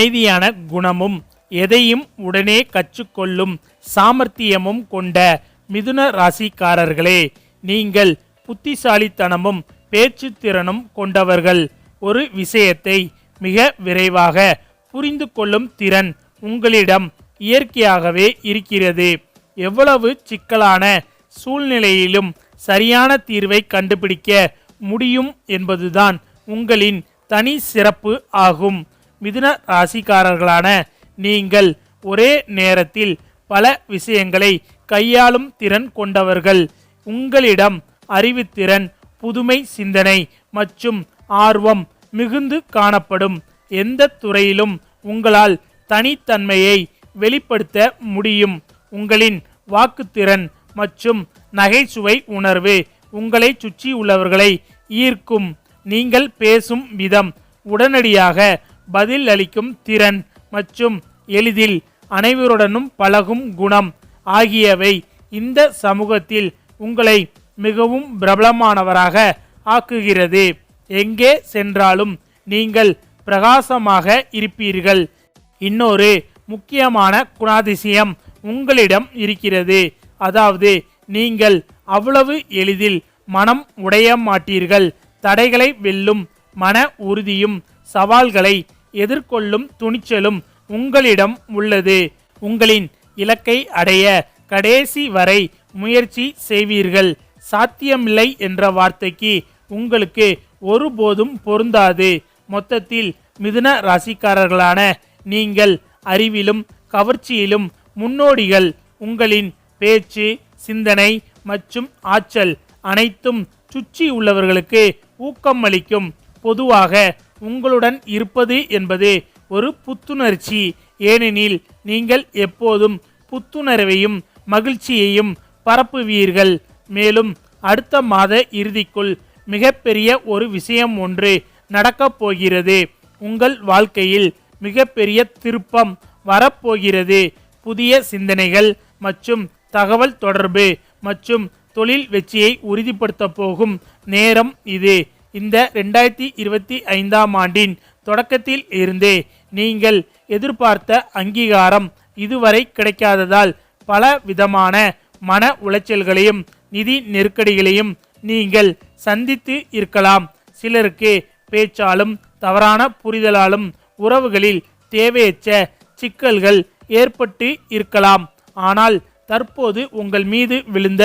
அமைதியான குணமும் எதையும் உடனே கற்றுக்கொள்ளும் சாமர்த்தியமும் கொண்ட மிதுன ராசிக்காரர்களே நீங்கள் புத்திசாலித்தனமும் பேச்சு திறனும் கொண்டவர்கள். ஒரு விஷயத்தை மிக விரைவாக புரிந்து கொள்ளும் திறன் உங்களிடம் இயற்கையாகவே இருக்கிறது. எவ்வளவு சிக்கலான சூழ்நிலையிலும் சரியான தீர்வை கண்டுபிடிக்க முடியும் என்பதுதான் உங்களின் தனி சிறப்பு ஆகும். மிதுன ராசிக்காரர்களான நீங்கள் ஒரே நேரத்தில் பல விஷயங்களை கையாளும் திறன் கொண்டவர்கள். உங்களிடம் அறிவுத்திறன் புதுமை சிந்தனை மற்றும் ஆர்வம் மிகுந்து காணப்படும். எந்த துறையிலும் உங்களால் தனித்தன்மையை வெளிப்படுத்த முடியும். உங்களின் வாக்குத்திறன் மற்றும் நகைச்சுவை உணர்வு உங்களை சுற்றி உள்ளவர்களை ஈர்க்கும். நீங்கள் பேசும் விதம் உடனடியாக பதில் அளிக்கும் திறன் மற்றும் எளிதில் அனைவருடனும் பழகும் குணம் ஆகியவை இந்த சமூகத்தில் உங்களை மிகவும் பிரபலமானவராக ஆக்குகிறது. எங்கே சென்றாலும் நீங்கள் பிரகாசமாக இருப்பீர்கள். இன்னொரு முக்கியமான குணாதிசயம் உங்களிடம் இருக்கிறது. அதாவது நீங்கள் அவ்வளவு எளிதில் மனம் உடைய மாட்டீர்கள். தடைகளை வெல்லும் மன உறுதியும் சவால்களை எதிர்கொள்ளும் துணிச்சலும் உங்களிடம் உள்ளது. உங்களின் இலக்கை அடைய கடைசி வரை முயற்சி செய்வீர்கள். சாத்தியமில்லை என்ற வார்த்தைக்கு உங்களுக்கு ஒருபோதும் பொருந்தாது. மொத்தத்தில் மிதுன ராசிக்காரர்களான நீங்கள் அறிவிலும் கவர்ச்சியிலும் முன்னோடிகள். உங்களின் பேச்சு சிந்தனை மற்றும் ஆற்றல் அனைத்தும் சுற்றி உள்ளவர்களுக்கு ஊக்கம் அளிக்கும் பொதுவாக உங்களுடன் இருப்பது என்பது ஒரு புத்துணர்ச்சி. ஏனெனில் நீங்கள் எப்போதும் புத்துணர்வையும் மகிழ்ச்சியையும் பரப்புவீர்கள். மேலும் அடுத்த மாத இறுதிக்குள் மிகப்பெரிய ஒரு விஷயம் ஒன்று நடக்கப் போகிறது. உங்கள் வாழ்க்கையில் மிகப்பெரிய திருப்பம் வரப்போகிறது. புதிய சிந்தனைகள் மற்றும் தகவல் தொடர்பு மற்றும் தொழில் வெற்றியை உறுதிப்படுத்த போகும் நேரம் இது. இந்த ரெண்டாயிரத்தி இருபத்தி ஐந்தாம் ஆண்டின் தொடக்கத்தில் இருந்தே நீங்கள் எதிர்பார்த்த அங்கீகாரம் இதுவரை கிடைக்காததால் பல விதமான மன உளைச்சல்களையும் நிதி நெருக்கடிகளையும் நீங்கள் சந்தித்து இருக்கலாம். சிலருக்கு பேச்சாலும் தவறான புரிதலாலும் உறவுகளில் தேவையற்ற சிக்கல்கள் ஏற்பட்டு இருக்கலாம். ஆனால் தற்போது உங்கள் மீது விழுந்த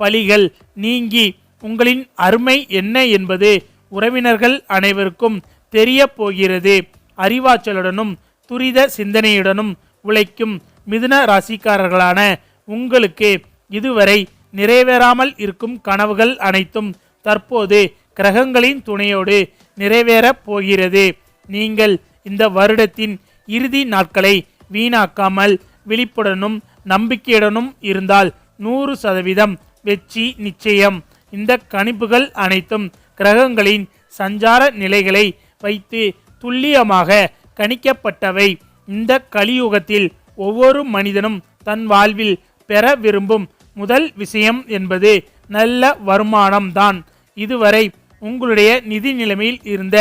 பழிகள் நீங்கி உங்களின் அருமை என்ன என்பது உறவினர்கள் அனைவருக்கும் தெரிய போகிறது அறிவாற்றலுடனும் துரித சிந்தனையுடனும் உழைக்கும் மிதுன ராசிக்காரர்களான உங்களுக்கு இதுவரை நிறைவேறாமல் இருக்கும் கனவுகள் அனைத்தும் தற்போது கிரகங்களின் துணையோடு நிறைவேறப் போகிறது. நீங்கள் இந்த வருடத்தின் இறுதி நாட்களை வீணாக்காமல் விழிப்புடனும் நம்பிக்கையுடனும் இருந்தால் நூறு சதவீதம் வெற்றி நிச்சயம். இந்த கணிப்புகள் அனைத்தும் கிரகங்களின் சஞ்சார நிலைகளை வைத்து துல்லியமாக கணிக்கப்பட்டவை. இந்த கலியுகத்தில் ஒவ்வொரு மனிதனும் தன் வாழ்வில் பெற விரும்பும் முதல் விஷயம் என்பது நல்ல வருமானம்தான். இதுவரை உங்களுடைய நிதி நிலைமையில் இருந்த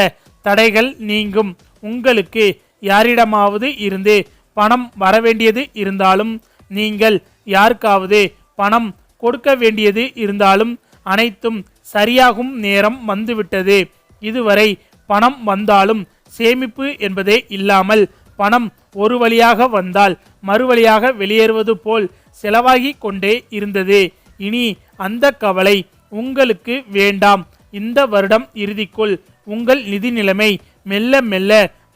தடைகள் நீங்கும். உங்களுக்கு யாரிடமாவது இருந்து பணம் வரவேண்டியது இருந்தாலும் நீங்கள் யாருக்காவது பணம் கொடுக்க வேண்டியது இருந்தாலும் அனைத்தும் சரியாகும் நேரம் வந்துவிட்டது. இதுவரை பணம் வந்தாலும் சேமிப்பு என்பதே இல்லாமல் பணம் ஒரு வழியாக வந்தால் மறு வழியாக வெளியேறுவது போல் செலவாகி கொண்டே இருந்தது. இனி அந்த கவலை உங்களுக்கு வேண்டாம். இந்த வருடம் இறுதிக்குள் உங்கள் நிதி நிலைமை மெல்ல மெல்ல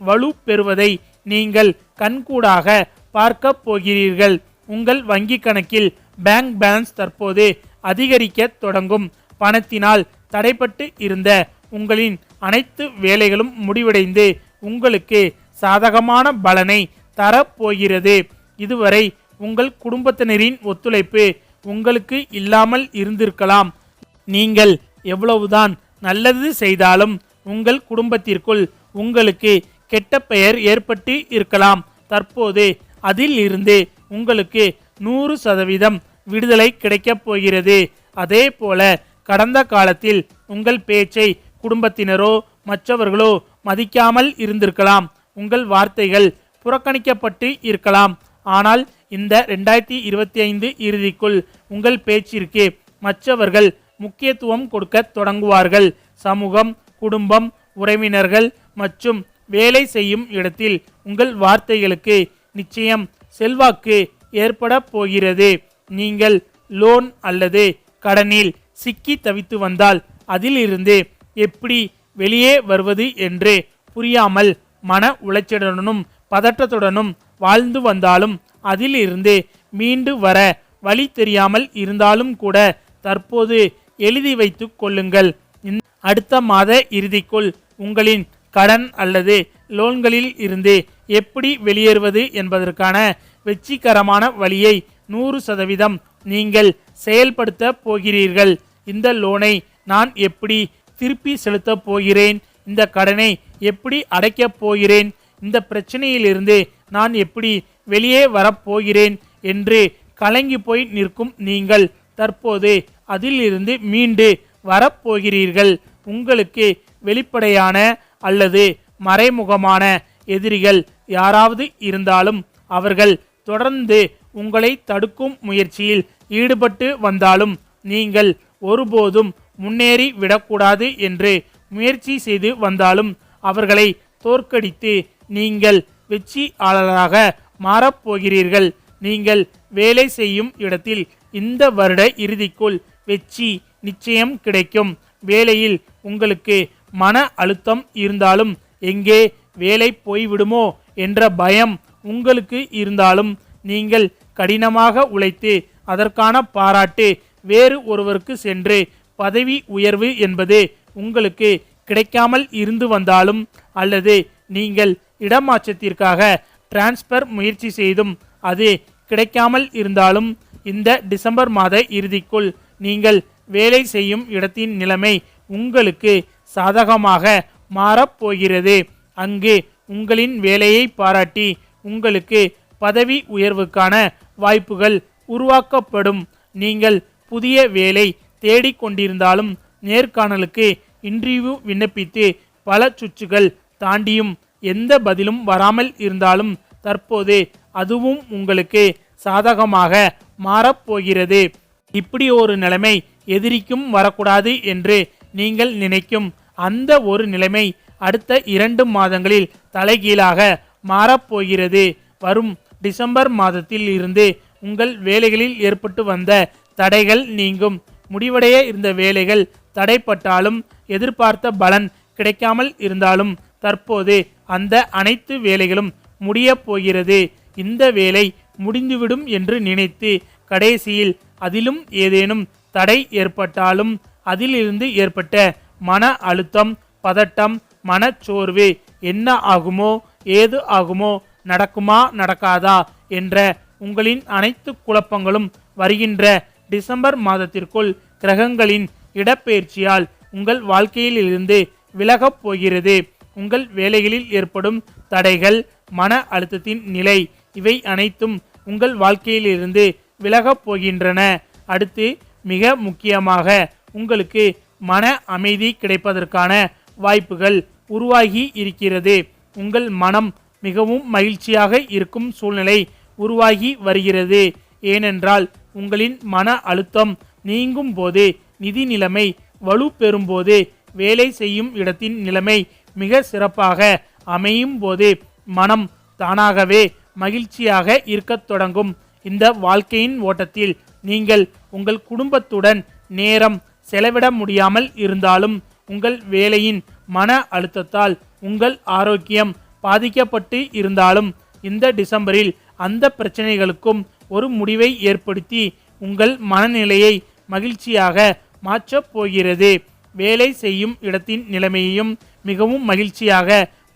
வலு பெறுவதை நீங்கள் கண்கூடாக பார்க்க போகிறீர்கள். உங்கள் வங்கி கணக்கில் பேங்க் பேலன்ஸ் தற்போது அதிகரிக்க தொடங்கும். பணத்தினால் தடைப்பட்டு இருந்த உங்களின் அனைத்து வேலைகளும் முடிவடைந்து உங்களுக்கு சாதகமான பலனை தரப்போகிறது. இதுவரை உங்கள் குடும்பத்தினரின் ஒத்துழைப்பு உங்களுக்கு இல்லாமல் இருந்திருக்கலாம். நீங்கள் எவ்வளவுதான் நல்லது செய்தாலும் உங்கள் குடும்பத்திற்குள் உங்களுக்கு கெட்ட பெயர் ஏற்பட்டு இருக்கலாம். தற்போது அதில் இருந்து உங்களுக்கு நூறு சதவீதம் விடுதலை கிடைக்கப் போகிறது. அதே போல கடந்த காலத்தில் உங்கள் பேச்சை குடும்பத்தினரோ மற்றவர்களோ மதிக்காமல் இருந்திருக்கலாம். உங்கள் வார்த்தைகள் புறக்கணிக்கப்பட்டு இருக்கலாம். ஆனால் இந்த ரெண்டாயிரத்தி இருபத்தி ஐந்து இறுதிக்குள் உங்கள் பேச்சிற்கு மற்றவர்கள் முக்கியத்துவம் கொடுக்க தொடங்குவார்கள். சமூகம் குடும்பம் உறவினர்கள் மற்றும் வேலை செய்யும் இடத்தில் உங்கள் வார்த்தைகளுக்கு நிச்சயம் செல்வாக்கு ஏற்பட போகிறது. நீங்கள் லோன் அல்லது கடனில் சிக்கி தவித்து வந்தால் அதிலிருந்து எப்படி வெளியே வருவது என்று புரியாமல் மன உளைச்சலுடனும் பதற்றத்துடனும் வாழ்ந்து வந்தாலும் அதிலிருந்து மீண்டு வர வழி தெரியாமல் இருந்தாலும் கூட தற்போது எழுதி வைத்து கொள்ளுங்கள். அடுத்த மாத இறுதிக்குள் உங்களின் கடன் அல்லது லோன்களில் இருந்து எப்படி வெளியேறுவது என்பதற்கான வெற்றிகரமான வழியை நூறு சதவீதம் நீங்கள் செயல்படுத்த போகிறீர்கள். இந்த லோனை நான் எப்படி திருப்பி செலுத்தப் போகிறேன்? இந்த கடனை எப்படி அடைக்கப் போகிறேன்? இந்த பிரச்சனையிலிருந்து நான் எப்படி வெளியே வரப்போகிறேன் என்று கலங்கி போய் நிற்கும் நீங்கள் தற்போது அதிலிருந்து மீண்டு வரப்போகிறீர்கள் உங்களுக்கு வெளிப்படையான அல்லது மறைமுகமான எதிரிகள் யாராவது இருந்தாலும் அவர்கள் தொடர்ந்து உங்களை தடுக்கும் முயற்சியில் ஈடுபட்டு வந்தாலும் நீங்கள் ஒருபோதும் முன்னேறி விடக்கூடாது என்று முயற்சி செய்து வந்தாலும் அவர்களை தோற்கடித்து நீங்கள் வெற்றியாளராக மாறப்போகிறீர்கள். நீங்கள் வேலை செய்யும் இடத்தில் இந்த வருட இறுதிக்குள் வெற்றி நிச்சயம் கிடைக்கும். வேலையில் உங்களுக்கு மன அழுத்தம் இருந்தாலும் எங்கே வேலை போய்விடுமோ என்ற பயம் உங்களுக்கு இருந்தாலும் நீங்கள் கடினமாக உழைத்து அதற்கான பாராட்டு வேறு ஒருவருக்கு சென்று பதவி உயர்வு என்பது உங்களுக்கு கிடைக்காமல் இருந்து வந்தாலும் அல்லது நீங்கள் இடமாற்றத்திற்காக டிரான்ஸ்பர் முயற்சி செய்தும் அது கிடைக்காமல் இருந்தாலும் இந்த டிசம்பர் மாத இறுதிக்குள் நீங்கள் வேலை செய்யும் இடத்தின் நிலைமை உங்களுக்கு சாதகமாக மாறப்போகிறது. அங்கு உங்களின் வேலையை பாராட்டி உங்களுக்கு பதவி உயர்வுக்கான வாய்ப்புகள் உருவாக்கப்படும். நீங்கள் புதிய வேலை தேடிக்கொண்டிருந்தாலும் நேர்காணலுக்கு இன்டர்வியூ விண்ணப்பித்து பல சுற்றுகள் தாண்டியும் எந்த பதிலும் வராமல் இருந்தாலும் தற்போது அதுவும் உங்களுக்கு சாதகமாக மாறப்போகிறது. இப்படி ஒரு நிலைமை எதிரிக்கும் வரக்கூடாது என்று நீங்கள் நினைக்கும் அந்த ஒரு நிலைமை அடுத்த இரண்டு மாதங்களில் தலைகீழாக மாறப்போகிறது. வரும் டிசம்பர் மாதத்தில் இருந்து உங்கள் வேலைகளில் ஏற்பட்டு வந்த தடைகள் நீங்கும். முடிவடைய இருந்த வேலைகள் தடைப்பட்டாலும் எதிர்பார்த்த பலன் கிடைக்காமல் இருந்தாலும் தற்போது அந்த அனைத்து வேலைகளும் முடியப் போகிறது. இந்த வேலை முடிந்துவிடும் என்று நினைத்து கடைசியில் அதிலும் ஏதேனும் தடை ஏற்பட்டாலும் அதிலிருந்து ஏற்பட்ட மன அழுத்தம் பதட்டம் மனச்சோர்வு என்ன ஆகுமோ ஏது ஆகுமோ நடக்குமா நடக்காதா என்ற உங்களின் அனைத்து குழப்பங்களும் வருகின்ற டிசம்பர் மாதத்திற்குள் கிரகங்களின் இடப்பெயர்ச்சியால் உங்கள் வாழ்க்கையில் இருந்து விலகப் போகிறது. உங்கள் வேலைகளில் ஏற்படும் தடைகள் மன அழுத்தத்தின் நிலை இவை அனைத்தும் உங்கள் வாழ்க்கையிலிருந்து விலகப் போகின்றன. அடுத்து மிக முக்கியமாக உங்களுக்கு மன அமைதி கிடைப்பதற்கான வாய்ப்புகள் உருவாகி இருக்கிறது. உங்கள் மனம் மிகவும் மகிழ்ச்சியாக இருக்கும் சூழ்நிலை உருவாகி வருகிறது. ஏனென்றால் உங்களின் மன அழுத்தம் நீங்கும் போது நிதி நிலைமை வலு பெறும்போது வேலை செய்யும் இடத்தின் நிலைமை மிக சிறப்பாக அமையும் போது மனம் தானாகவே மகிழ்ச்சியாக இருக்கத் தொடங்கும். இந்த வாழ்க்கையின் ஓட்டத்தில் நீங்கள் உங்கள் குடும்பத்துடன் நேரம் செலவிட முடியாமல் இருந்தாலும் உங்கள் வேலையின் மன அழுத்தத்தால் உங்கள் ஆரோக்கியம் பாதிக்கப்பட்டு இருந்தாலும் இந்த டிசம்பரில் அந்த பிரச்சனைகளுக்கும் ஒரு முடிவை ஏற்படுத்தி உங்கள் மனநிலையை மகிழ்ச்சியாக மாற்றப் போகிறது. வேலை செய்யும் இடத்தின் நிலைமையையும் மிகவும் மகிழ்ச்சியாக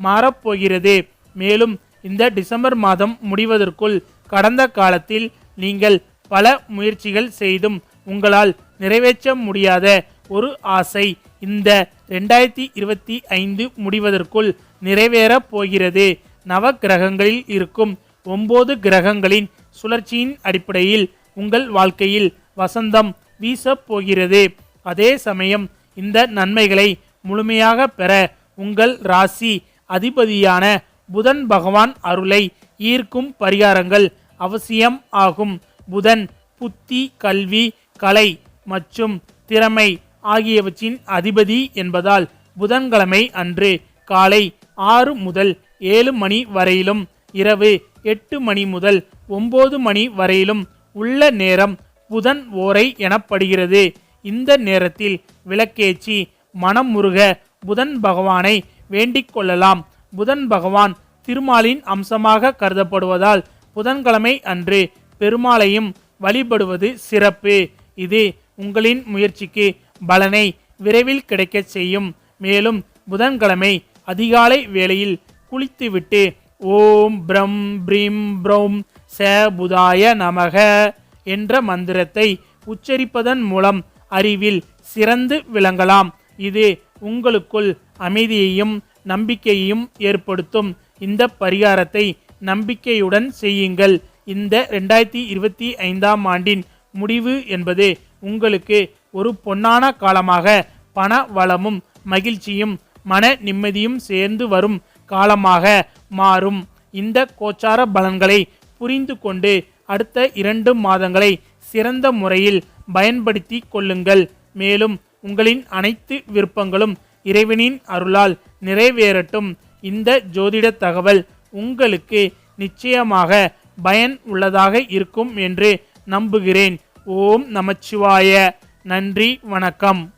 மாறப்போகிறது மேலும் இந்த டிசம்பர் மாதம் முடிவதற்குள் கடந்த காலத்தில் நீங்கள் பல முயற்சிகள் செய்தும் உங்களால் நிறைவேற்ற முடியாத ஒரு ஆசை இந்த ரெண்டாயிரத்தி இருபத்தி ஐந்து முடிவதற்குள் நிறைவேறப் போகிறது. நவ கிரகங்களில் இருக்கும் ஒன்பது கிரகங்களின் சுழற்சியின் அடிப்படையில் உங்கள் வாழ்க்கையில் வசந்தம் வீசப் போகிறது. அதே சமயம் இந்த நன்மைகளை முழுமையாக பெற உங்கள் ராசி அதிபதியான புதன் பகவான் அருளை ஈர்க்கும் பரிகாரங்கள் அவசியம் ஆகும். புதன் புத்தி கல்வி கலை மற்றும் திறமை ஆகியவற்றின் அதிபதி என்பதால் புதன்கிழமை அன்று காலை ஆறு முதல் ஏழு மணி வரையிலும் இரவு எட்டு மணி முதல் ஒன்பது மணி வரையிலும் உள்ள நேரம் புதன் ஓரை எனப்படுகிறது. இந்த நேரத்தில் விளக்கேச்சி மனம் முருக புதன் பகவானை வேண்டிக் கொள்ளலாம். புதன் பகவான் திருமாலின் அம்சமாக கருதப்படுவதால் புதன்கிழமை அன்று பெருமாளையும் வழிபடுவது சிறப்பு. இது உங்களின் முயற்சிக்கு பலனை விரைவில் கிடைக்கச் செய்யும். மேலும் புதன்கிழமை அதிகாலை வேளையில் குளித்துவிட்டு ஓம் பிரம் பிரீம் ப்ரௌம் ச புதாய நமக என்ற மந்திரத்தை உச்சரிப்பதன் மூலம் அறிவில் சிறந்து விளங்கலாம். இது உங்களுக்குள் அமைதியையும் நம்பிக்கையையும் ஏற்படுத்தும். இந்த பரிகாரத்தை நம்பிக்கையுடன் செய்யுங்கள். இந்த ரெண்டாயிரத்தி இருபத்தி ஐந்தாம் ஆண்டின் முடிவு என்பது உங்களுக்கு ஒரு பொன்னான காலமாக பண வளமும் மகிழ்ச்சியும் மன நிம்மதியும் சேர்ந்து வரும் காலமாக மாறும். இந்த கோச்சார பலன்களை புரிந்து கொண்டு அடுத்த இரண்டு மாதங்களை சிறந்த முறையில் பயன்படுத்தி கொள்ளுங்கள். மேலும் உங்களின் அனைத்து விருப்பங்களும் இறைவனின் அருளால் நிறைவேறட்டும். இந்த ஜோதிட தகவல் உங்களுக்கு நிச்சயமாக பயன் உள்ளதாக இருக்கும் என்று நம்புகிறேன். ஓம் நமச்சிவாய. நன்றி வணக்கம்.